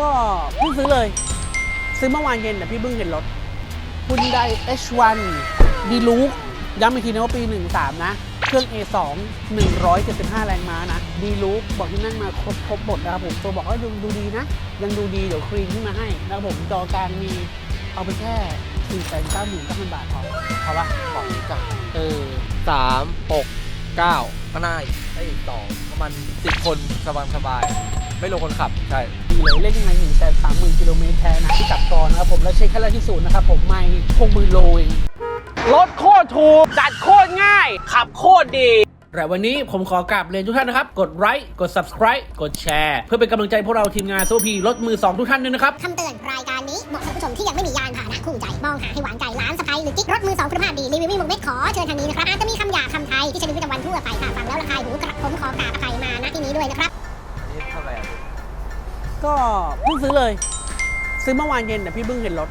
ก็เพิ่งซื้อเลย ซื้อเมื่อวานเย็นแต่พี่เพิ่งเห็นรถคุณได้ H1 d l u c ย้ำอีกทีนะว่าปี 13 นะ เครื่อง A2 175 แรงม้านะ d l u c บอกที่นั่งมาครบครบหมดนะครับผมตัวบอกว่าดูดูดีนะ ยังดูดี เดี๋ยวครีนขึ้นมาให้นะครับผมจอกลางมีเอาไปแค่4 9 9 0 0 0บาทพอเอาปะของจากเออสามหกเก้าก็น่าอีกได้อีกสองประมาณสิบคนสบายสบาย ไม่ลงคนขับ ใช่ ดีเลยเล่นยังไง1 3 0 0 0 0กิโลเมตรแท้นะที่จับกรนะครับผมแล้วเช็คแค่แรกที่ศูนย์นะครับผมไม่หกหมื่นโลเองรถโคตรถูก จัดโคตรง่าย ขับโคตรดีแต่วันนี้ผมขอกราบเรียนทุกท่านนะครับ กดไลค์กด subscribe กดแชร์ เพื่อเป็นกำลังใจพวกเราทีมงานโซพีรถมือ 2 ทุกท่านด้วยนะครับ คำเตือน รายการนี้เหมาะสำหรับผู้ชมที่ยังไม่มียานพาหนะคู่ใจ มองหาให้หวานใจร้านสไปหรือกิ๊กรถมือสอง ก็เพิ่งซื้อเลย ซื้อเมื่อวานเย็นแต่พี่เพิ่งเห็นรถ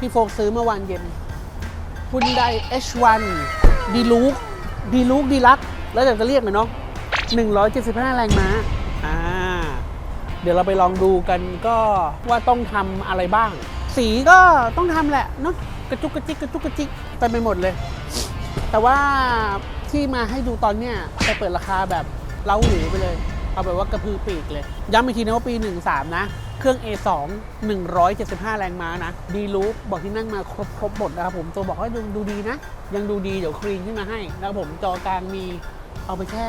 พี่โฟกซื้อเมื่อวานเย็นคุณได H1 d l u c d l u c d l u x แล้วแต่จะเรียกเลยเนาะ175 แรงม้าอ่า เดี๋ยวเราไปลองดูกันก็ว่าต้องทำอะไรบ้าง สีก็ต้องทำแหละเนาะกระจุกกระจิกกระจุกกระจิกไปไปหมดเลย แต่ว่าที่มาให้ดูตอนเนี้ยไปเปิดราคาแบบเล้าหรือไปเลย เอาแบบว่ากระพือปีกเลย ย้ำอีกทีนะว่าปี 13 นะ เครื่อง A2 175 แรงม้านะ ดีลูปบอกที่นั่งมาครบครบหมดนะครับผมตัวบอกว่าดูดูดีนะ ยังดูดีเดี๋ยวคลีนขึ้นมาให้นะครับผมจอกลางมีเอาไปแค่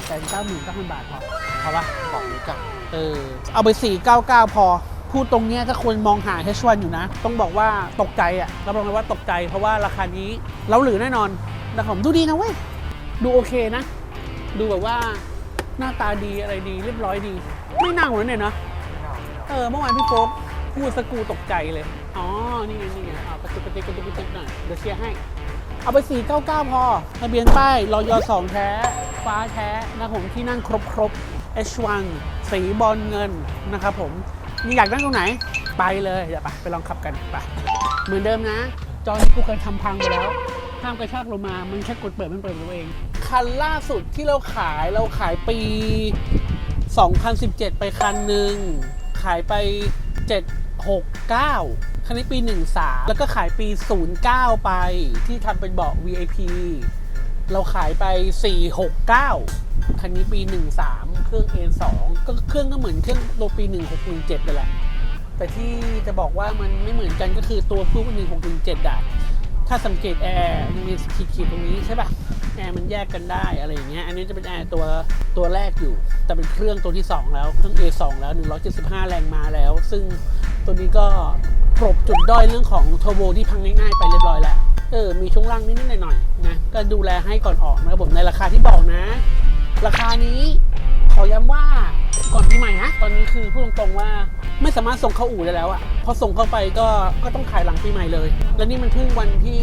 4 9 9 0 0 0 บาทพอเอาปะของจากเออเอาไป 499 พอพูดตรงเนี้ยถ้าคนมองหา H1 อยู่นะ ต้องบอกว่าตกใจอะรับรองเลยว่าตกใจ เพราะว่าราคานี้เราหรือแน่นอนแต่ผมดูดีนะเว้ยดูโอเคนะ ดูแบบว่า หน้าตาดีอะไรดีเรียบร้อยดี ไม่น่าหัวเนี่ยเนาะเออเมื่อวานพี่โฟกพูดสกรูตกใจเลย อ๋อ นี่ไงนี่ไงเอากระตุกกระติกกระตุกกระติกหน่อยเดี๋ยวเชียร์ให้ เอาไป 499 พอทะเบียนป้ายรอย2แท้ ฟ้าแท้นะครับผมที่นั่งครบครบ H1 สีบอลเงินนะครับผมนี่อยากนั่งตรงไหน ไปเลยเดี๋ยวไปไปลองขับกันไปเหมือนเดิมนะ จอนี้กูเคยทำพังไปแล้วห้ามกระชากลงมา มันแค่กดเปิดมันเปิดตัวเอง คันล่าสุดที่เราขายเราขายปี 2017 ไปคันหนึ่งขายไป 769 คันนี้ปี 13 แล้วก็ขายปี 09 ไปที่ทำเป็นเบาะ VIP เราขายไป 469 คันนี้ปี 13 เครื่อง A2 ก็เครื่องก็เหมือนเครื่องตัวปี 1617นั่นแหละ แต่ที่จะบอกว่ามันไม่เหมือนกันก็คือตัวพวก1617อะถ้าสังเกตแอร์มันมีขีดๆตรงนี้ใช่ปะ แอร์มันแยกกันได้อะไรอย่างเงี้ย อันนี้จะเป็นแอร์ตัวตัวแรกอยู่ แต่เป็นเครื่องตัวที่ 2 แล้ว เครื่อง A2 แล้ว 175 แรงมาแล้ว ซึ่งตัวนี้ก็กลบจุดด้อยเรื่องของโทอร์โบที่พังง่ายๆไปเรียบร้อยแล้ว เออ มีช่วงล่างนิดๆหน่อยๆนะ ก็ดูแลให้ก่อนออกนะครับผมในราคาที่บอกนะ ราคานี้ขอย้ำว่าก่อนปีใหม่นะ ตอนนี้คือพูดตรงๆว่าไม่สามารถส่งเข้าอู่ได้แล้วอะพอส่งเข้าไปก็ก็ต้องขายหลังปีใหม่เลย แล้วนี่มันเพิ่งวันที่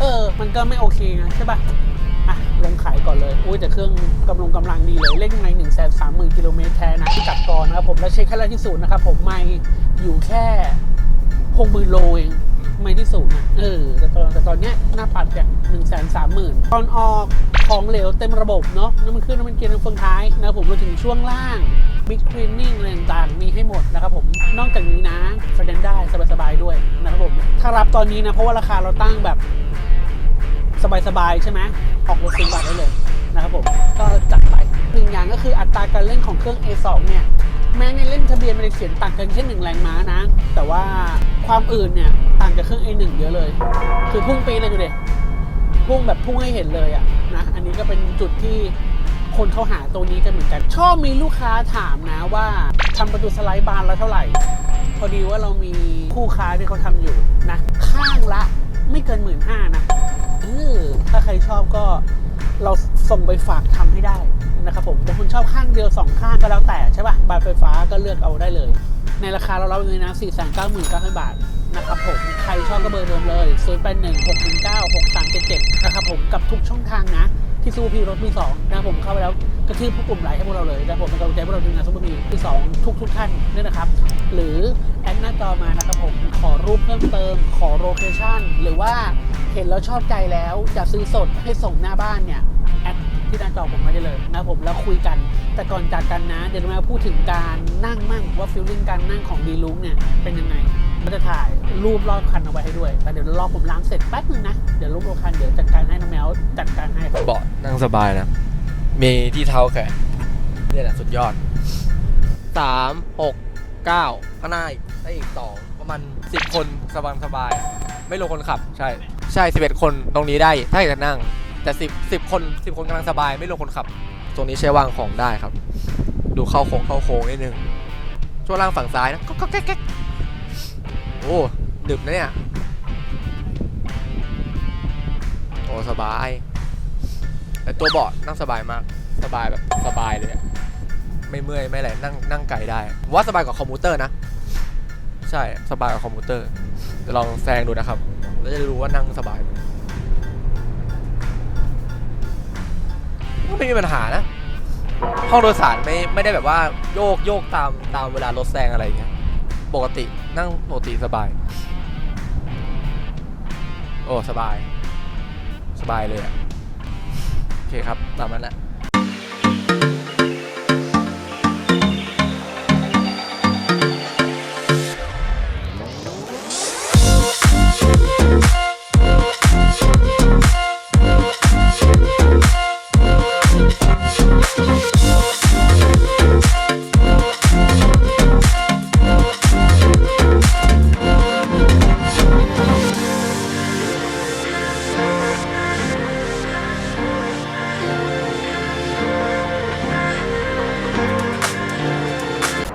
เออ มันก็ไม่โอเคไงใช่ปะ ลงขายก่อนเลยอุ้ยแต่เครื่องกำลังกำลังดีเลยเร่งใน1นึ่งแสนสามหมื่นกิโลเมตรแท้นะที่จับกรนะครับผมแล้วเช็คแค่แรกที่ศูนย์นะครับผมไม่อยู่แค่หกหมื่นโลเองไม่ที่ศูนย์อะเออแต่ตอนแต่ตอนเนี้ยหน้าปัดเนี่ยหนึ่งแสนสามหมื่นตอนออกของเหลวเต็มระบบเนาะน้ำมันเครื่องน้ำมันเกียร์น้ำมันเฟืองท้ายนะครับผมรวมถึงช่วงล่างบิ๊กคลีนนิ่งอะไรต่างๆมีให้หมดนะครับผม นอกจากนี้นะไฟแนนซ์ได้สบายๆด้วยนะครับผม ถ้ารับตอนนี้นะ เพราะว่าราคาเราตั้งแบบ สบายๆใช่ไหมออกรถซื้อบาทได้เลยนะครับผมก็จัดไปหนึ่งอย่างก็คืออัตราการเล่นของเครื่อง A2 เนี่ยแม้ในเล่มทะเบียนมันจะเขียนต่างกันแค่หนึ่งแรงม้านะ แต่ว่าความอื่นเนี่ยต่างจากเครื่อง A1 เยอะเลย คือพุ่งปีเลยดูดิพุ่งแบบพุ่งให้เห็นเลยอะนะอันนี้ก็เป็นจุดที่คนเขาหาตัวนี้กันเหมือนกัน ชอบมีลูกค้าถามนะว่าทำประตูสไลด์บานแล้วเท่าไหร่ พอดีว่าเรามีคู่ค้าที่เขาทำอยู่นะข้า เราส่งไปฝากทำให้ได้นะครับผมบางคนชอบข้างเดียว 2 ข้างก็แล้วแต่ใช่ป่ะบานไฟฟ้าก็เลือกเอาได้เลย ในราคาเรารับเลยนะ4 9 9 9 0 0 0 บาทนะครับผม ใครชอบก็เบอร์เดิมเลย0 8 1 6 1 9 6 3 7 7นะครับผมกับทุกช่องทางนะ ที่ซูเปอร์พีรถมือสองนะครับผมเข้าไปแล้วกระทืบผู้กลุ่มไลค์ให้พวกเราเลยนะครับผมเป็นกำลังใจพวกเราทีมงานซูเปอร์พีที่สองทุกทุกท่านด้วยนะครับ หรือแอดหน้าจอมานะครับผมขอรูปเพิ่มเติมขอโลเคชั่นหรือว่า เห็นแล้วชอบใจแล้วจะซื้อสดให้ส่งหน้าบ้านเนี่ยแอดที่ที่หน้าจอผมม่ได้เลยนะผมแล้วคุยกัน แต่ก่อนจากกันนะ เดี๋ยวเรามาพูดถึงการนั่งมั่งว่าฟิลลิ่งการนั่งของดีลุงเนี่ยเป็นยังไงมันจะถ่ายรูปรอบคันเอาไว้ให้ด้วย แต่เดี๋ยวรอผมล้างเสร็จแป๊บนึงนะ เดี๋ยวรูปรอบคันเดี๋ยวจัดการให้น้องแมวจัดการให้เบาะนั่งสบายนะ มีที่เท้าแขนเนี่ยแหละสุดยอดสามหกเก้าข้างหน้าอีกได้อีกสองประมาณสิบคนสบายสบายๆไม่รวมคนขับใช่ ใช่สิบเอ็ดคนตรงนี้ได้ถ้าอยากจะนั่ง แต่สิบสิบคนสิบคนกำลังสบายไม่รวมคนขับ ตรงนี้ใช้วางของได้ครับ ดูเข้าโค้งเข้าโค้งนิดนึงช่วงล่างฝั่งซ้ายนะก็ก็แก๊กแก๊กโอ้ดึบนะเนี่ยโอ้สบายแต่ตัวเบาะนั่งสบายมากสบายแบบสบายเลยอะไม่เมื่อยไม่อะไรนั่งนั่งไกลได้ว่าสบายกว่าคอมพิวเตอร์นะ ใช่สบายกว่าคอมพิวเตอร์เดี๋ยวลองแซงดูนะครับ แล้วจะรู้ว่านั่งสบายไมก็ไม่มีปัญหานะ ห้องโดยสารไม่ไม่ได้แบบว่าโยกโยกตามตามเวลารถแซงอะไรอย่างเงี้ย ปกตินั่งปกติสบาย โอ้ สบาย สบายเลยอะโอเคครับ ตามนั้นแหละ